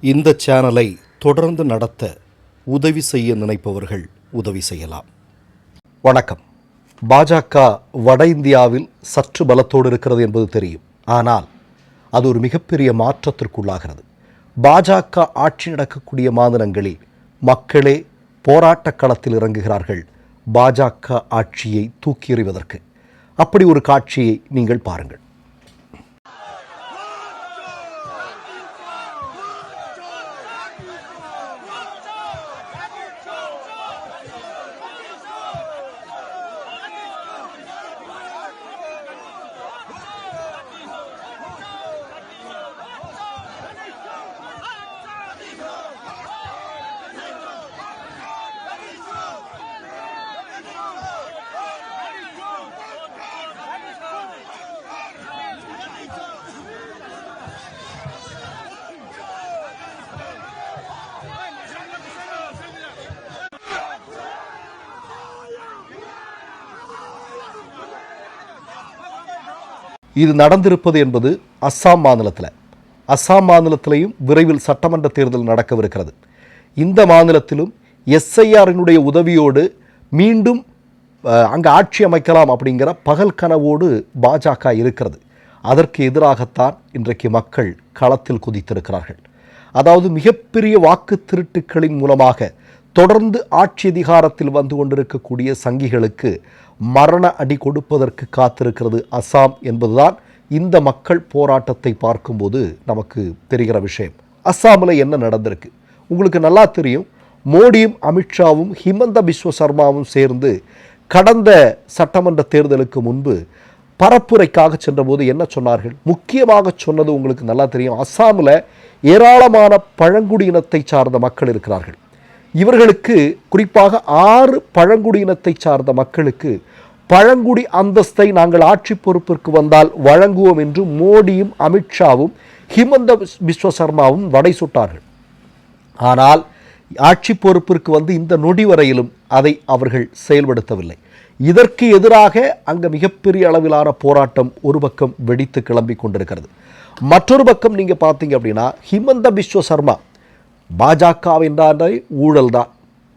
இந்த சேனலை தொடர்ந்து நடத்த உதவி செய்ய நினைப்பவர்கள் உதவி செய்யலாம். வணக்கம். பாஜக வட இந்தியாவில் சற்று பலத்தோடு இருக்கிறது என்பது தெரியும். ஆனால் அது ஒரு மிகப்பெரிய மாற்றத்திற்குள்ளாகிறது. பாஜக ஆட்சி நடக்கக்கூடிய மாநிலங்களில் மக்களே போராட்டக் களத்தில் இறங்குகிறார்கள் பாஜக ஆட்சியை தூக்கி எறிவதற்கு. அப்படி ஒரு காட்சியை நீங்கள் பாருங்கள். இது நடந்திருப்பது என்பது அஸ்ஸாம் மாநிலத்தில். அஸ்ஸாம் மாநிலத்திலையும் விரைவில் சட்டமன்ற தேர்தல் நடக்கவிருக்கிறது. இந்த மாநிலத்திலும் எஸ்ஐஆரினுடைய உதவியோடு மீண்டும் அங்கே ஆட்சி அமைக்கலாம் அப்படிங்கிற பகல் கனவோடு பாஜக இருக்கிறது. அதற்கு எதிராகத்தான் இன்றைக்கு மக்கள் களத்தில் குதித்திருக்கிறார்கள். அதாவது மிகப்பெரிய வாக்கு திருட்டுக்களின் மூலமாக தொடர்ந்து ஆட்சி அதிகாரத்தில் வந்து கொண்டிருக்கக்கூடிய சங்கிகளுக்கு மரண அடி கொடுப்பதற்கு காத்திருக்கிறது அசாம் என்பதுதான் இந்த மக்கள் போராட்டத்தை பார்க்கும்போது நமக்கு தெரிகிற விஷயம். அஸ்ஸாமில் என்ன நடந்திருக்கு? உங்களுக்கு நல்லா தெரியும் மோடியும் அமித்ஷாவும் ஹிமந்த பிஸ்வ சர்மாவும் சேர்ந்து கடந்த சட்டமன்ற தேர்தலுக்கு முன்பு பரப்புரைக்காக சென்றபோது என்ன சொன்னார்கள்? முக்கியமாக சொன்னது உங்களுக்கு நல்லா தெரியும் அஸ்ஸாமில் ஏராளமான பழங்குடியினத்தை சார்ந்த மக்கள் இருக்கிறார்கள். இவர்களுக்கு குறிப்பாக ஆறு பழங்குடியினத்தை சார்ந்த மக்களுக்கு பழங்குடி அந்தஸ்தை நாங்கள் ஆட்சி பொறுப்பிற்கு வந்தால் வழங்குவோம் என்று மோடியும் அமித்ஷாவும் ஹிமந்த பிஸ்வ சர்மாவும் வடை சுட்டார்கள். ஆனால் ஆட்சி பொறுப்பிற்கு வந்து இந்த நொடி வரையிலும் அதை அவர்கள் செயல்படுத்தவில்லை. இதற்கு எதிராக அங்கே மிகப்பெரிய அளவிலான போராட்டம் ஒரு பக்கம் வெடித்து கிளம்பி கொண்டிருக்கிறது. மற்றொரு பக்கம் நீங்கள் பார்த்தீங்க அப்படின்னா ஹிமந்த பிஸ்வ சர்மா பாஜகவென்றாலே ஊழல் தான்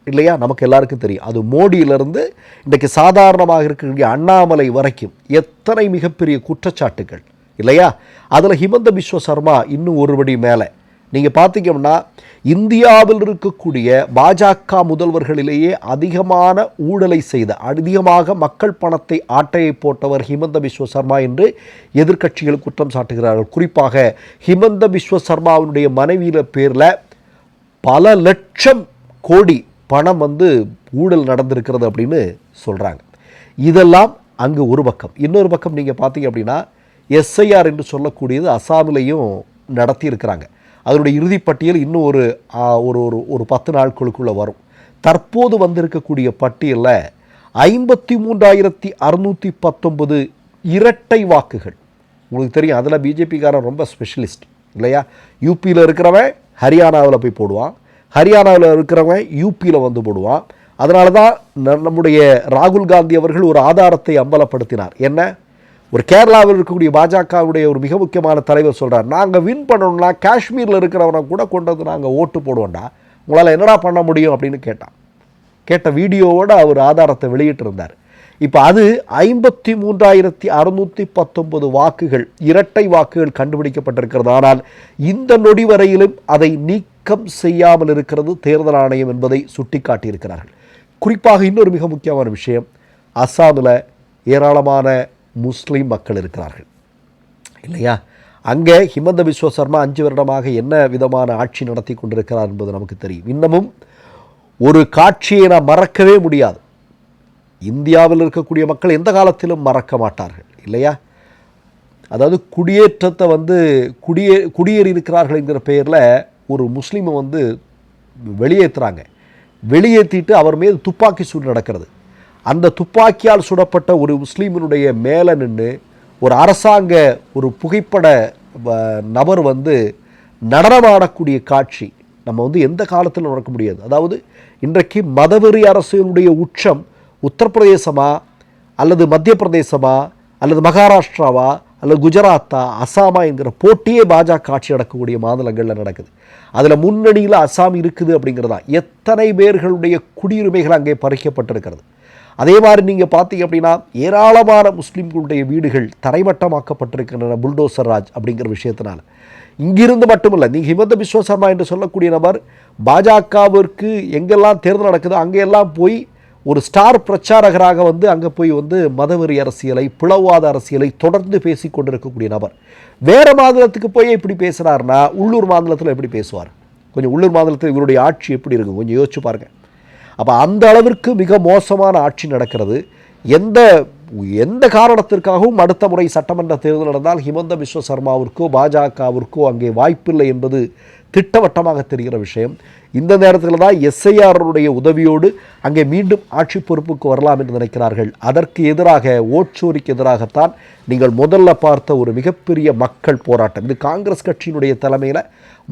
இல்லையா? நமக்கு எல்லாருக்கும் தெரியும். அது மோடியிலிருந்து இன்றைக்கு சாதாரணமாக இருக்கக்கூடிய அண்ணாமலை வரைக்கும் எத்தனை மிகப்பெரிய குற்றச்சாட்டுகள். இல்லையா? அதில் ஹிமந்த பிஸ்வ சர்மா இன்னும் ஒருபடி மேலே. நீங்கள் பார்த்தீங்கன்னா இந்தியாவில் இருக்கக்கூடிய பாஜக முதல்வர்களிலேயே அதிகமான ஊழலை செய்த அதிகமாக மக்கள் பணத்தை ஆட்டையை போட்டவர் ஹிமந்த பிஸ்வ சர்மா என்று எதிர்க்கட்சிகள் குற்றம் சாட்டுகிறார்கள். குறிப்பாக ஹிமந்த பிஸ்வ சர்மாவினுடைய மனைவியில் பேரில் பல லட்சம் கோடி பணம் வந்து ஊழல் நடந்திருக்கிறது அப்படின்னு சொல்கிறாங்க இதெல்லாம் அங்கு ஒரு பக்கம். இன்னொரு பக்கம் நீங்கள் பார்த்தீங்க அப்படின்னா எஸ்ஐஆர் என்று சொல்லக்கூடியது அசாமிலையும் நடத்தியிருக்கிறாங்க. அதனுடைய இறுதிப்பட்டியல் இன்னும் ஒரு ஒரு ஒரு ஒரு பத்து நாட்களுக்குள்ளே வரும். தற்போது வந்திருக்கக்கூடிய பட்டியலில் ஐம்பத்தி மூன்றாயிரத்தி அறுநூற்றி பத்தொன்பது இரட்டை வாக்குகள். உங்களுக்கு தெரியும் அதில் பிஜேபிக்காரன் ரொம்ப ஸ்பெஷலிஸ்ட் இல்லையா? யூபியில் இருக்கிறவன் ஹரியானாவில் போய் போடுவான். ஹரியானாவில் இருக்கிறவன் யூபியில் வந்து போடுவான். அதனால தான் நம்முடைய ராகுல் காந்தி அவர்கள் ஒரு ஆதாரத்தை அம்பலப்படுத்தினார். என்ன? ஒரு கேரளாவில் இருக்கக்கூடிய பாஜகவுடைய ஒரு மிக முக்கியமான தலைவர் சொல்கிறார் நாங்கள் வின் பண்ணணும்னா காஷ்மீரில் இருக்கிறவனை கூட கொண்டு வந்து நாங்கள் ஓட்டு போடுவோம்டா. உங்களால் என்னடா பண்ண முடியும்? அப்படின்னு கேட்டான். கேட்ட வீடியோவோட அவர் ஆதாரத்தை வெளியிட்டிருந்தார். இப்போ அது ஐம்பத்தி மூன்றாயிரத்தி அறுநூற்றி பத்தொன்பது வாக்குகள் இரட்டை வாக்குகள் கண்டுபிடிக்கப்பட்டிருக்கிறது ஆனால் இந்த நொடி வரையிலும் அதை நீக்கம் செய்யாமல் இருக்கிறது தேர்தல் ஆணையம் என்பதை சுட்டிக்காட்டியிருக்கிறார்கள். குறிப்பாக இன்னொரு மிக முக்கியமான விஷயம் அஸ்ஸாமில் ஏராளமான முஸ்லீம் மக்கள் இருக்கிறார்கள். இல்லையா? அங்கே ஹிமந்த விஸ்வ சர்மா அஞ்சு வருடமாக என்ன விதமான ஆட்சி நடத்தி கொண்டிருக்கிறார் என்பது நமக்கு தெரியும். இன்னமும் ஒரு காட்சியை நான் மறக்கவே முடியாது. இந்தியாவில் இருக்கக்கூடிய மக்கள் எந்த காலத்திலும் மறக்க மாட்டார்கள் இல்லையா? அதாவது குடியேற்றத்தை வந்து குடியே குடியேறி இருக்கிறார்கள் என்கிற பெயரில் ஒரு முஸ்லீமை வந்து வெளியேற்றுறாங்க வெளியேற்றிட்டு அவர் மீது துப்பாக்கி சூடு நடக்கிறது. அந்த துப்பாக்கியால் சுடப்பட்ட ஒரு முஸ்லீமினுடைய மேலே நின்று ஒரு அரசாங்க ஒரு புகைப்பட வ- நபர் வந்து நடனமாடக்கூடிய காட்சி நம்ம வந்து எந்த காலத்தில் நடக்க முடியாது. அதாவது இன்றைக்கு மதவெறி அரசியலுடைய உச்சம் உத்தரப்பிரதேசமா அல்லது மத்திய பிரதேசமா அல்லது மகாராஷ்டிராவா அல்லது குஜராத்தா அசாமா என்கிற போட்டியே பாஜக ஆட்சி நடக்கக்கூடிய மாநிலங்களில் நடக்குது. அதில் முன்னணியில் அசாம் இருக்குது அப்படிங்கிறதா எத்தனை பேர்களுடைய குடியுரிமைகள் அங்கே பறிக்கப்பட்டிருக்கிறது. அதே மாதிரி நீங்கள் பார்த்தீங்க அப்படின்னா ஏராளமான முஸ்லீம்களுடைய வீடுகள் தரைமட்டமாக்கப்பட்டிருக்கின்றன புல்டோசர் ராஜ் அப்படிங்கிற விஷயத்தினால. இங்கிருந்து மட்டுமல்ல நீங்கள் ஹிமந்த பிஸ்வ சர்மா என்று சொல்லக்கூடிய நபர் பாஜகவிற்கு எங்கெல்லாம் தேர்தல் நடக்குதோ அங்கெல்லாம் போய் ஒரு ஸ்டார் பிரச்சாரகராக வந்து அங்கே போய் வந்து மதவெறி அரசியலை பிளவாத அரசியலை தொடர்ந்து பேசி கொண்டிருக்கக்கூடிய நபர். வேறு மாநிலத்துக்கு போய் இப்படி பேசுகிறாருன்னா உள்ளூர் மாநிலத்தில் எப்படி பேசுவார்? கொஞ்சம் உள்ளூர் மாநிலத்தில் இவருடைய ஆட்சி எப்படி இருக்கும் கொஞ்சம் யோசிச்சு பாருங்கள் அப்போ அந்த அளவிற்கு மிக மோசமான ஆட்சி நடக்கிறது. எந்த எந்த காரணத்திற்காகவும் அடுத்த முறை சட்டமன்ற தேர்தல் நடந்தால் ஹிமந்த விஸ்வ சர்மாவிற்கோ பாஜகவிற்கோ அங்கே வாய்ப்பில்லை என்பது திட்டவட்டமாக தெரிகிற விஷயம். இந்த நேரத்தில் தான் எஸ்ஐஆருடைய உதவியோடு அங்கே மீண்டும் ஆட்சி பொறுப்புக்கு வரலாம் என்று நினைக்கிறார்கள். அதற்கு எதிராக ஓட்சோரிக்கு எதிராகத்தான் நீங்கள் முதல்ல பார்த்த ஒரு மிகப்பெரிய மக்கள் போராட்டம். இது காங்கிரஸ் கட்சியினுடைய தலைமையில்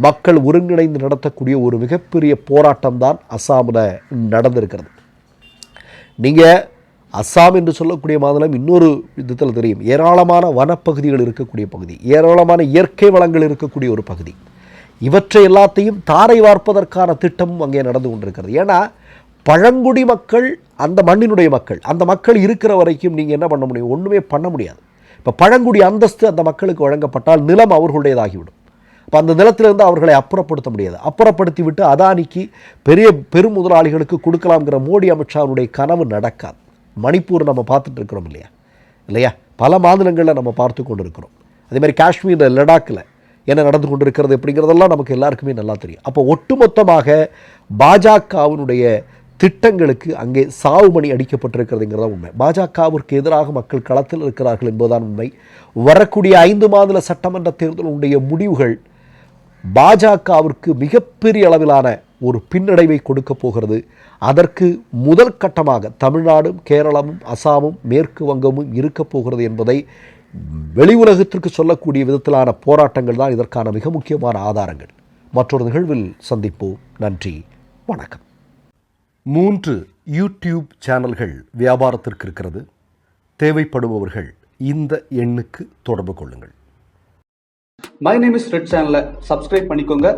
மக்கள் ஒருங்கிணைந்து நடத்தக்கூடிய ஒரு மிகப்பெரிய போராட்டம் தான் அஸ்ஸாமில் நடந்திருக்கிறது. நீங்கள் அஸ்ஸாம் என்று சொல்லக்கூடிய மாநிலம் இன்னொரு விதத்தில் தெரியும். ஏராளமான வனப்பகுதிகள் இருக்கக்கூடிய பகுதி ஏராளமான இயற்கை வளங்கள் இருக்கக்கூடிய ஒரு பகுதி. இவற்றை எல்லாத்தையும் தாரை வார்ப்பதற்கான திட்டமும் அங்கே நடந்து கொண்டிருக்கிறது. ஏன்னா பழங்குடி மக்கள் அந்த மண்ணினுடைய மக்கள் அந்த மக்கள் இருக்கிற வரைக்கும் நீங்கள் என்ன பண்ண முடியும்? ஒன்றுமே பண்ண முடியாது. இப்போ பழங்குடி அந்தஸ்து அந்த மக்களுக்கு வழங்கப்பட்டால் நிலம் அவர்களுடையதாகிவிடும். இப்போ அந்த நிலத்திலிருந்து அவர்களை அப்புறப்படுத்த முடியாது. அப்புறப்படுத்தி விட்டு அதானிக்கு பெரிய பெரும் முதலாளிகளுக்கு கொடுக்கலாம்ங்கிற மோடி அமித்ஷாவுடைய கனவு நடக்காது. மணிப்பூர் நம்ம பார்த்துட்டு இருக்கிறோம் இல்லையா? இல்லையா? பல மாநிலங்களில் நம்ம பார்த்து கொண்டு இருக்கிறோம் அதே மாதிரி காஷ்மீரில் லடாக்கில் என்ன நடந்து கொண்டு இருக்கிறது அப்படிங்கிறதெல்லாம் நமக்கு எல்லாருக்குமே நல்லா தெரியும். அப்போ ஒட்டுமொத்தமாக பாஜகவினுடைய திட்டங்களுக்கு அங்கே சாவுமணி அடிக்கப்பட்டிருக்கிறதுங்கிறதா உண்மை. பாஜகவிற்கு எதிராக மக்கள் களத்தில் இருக்கிறார்கள் என்பதுதான் உண்மை. வரக்கூடிய ஐந்து மாநில சட்டமன்ற தேர்தலுடைய முடிவுகள் பாஜகவிற்கு மிகப்பெரிய அளவிலான ஒரு பின்னடைவை கொடுக்க போகிறது. அதற்கு முதல் கட்டமாக தமிழ்நாடும் கேரளமும் அசாமும் மேற்கு வங்கமும் இருக்க போகிறது என்பதை வெளி உலகத்திற்கு சொல்லக்கூடிய விதத்திலான போராட்டங்கள் தான் இதற்கான மிக முக்கியமான ஆதாரங்கள். மற்றொரு நிகழ்வில் சந்திப்போம். நன்றி. வணக்கம். மூன்று யூடியூப் சேனல்கள் வியாபாரத்திற்கு இருக்கிறது. தேவைப்படுபவர்கள் இந்த எண்ணுக்கு தொடர்பு கொள்ளுங்கள். மை நேம் இஸ் ரெட் சேனலை சப்ஸ்கிரைப் பண்ணிக்கோங்க.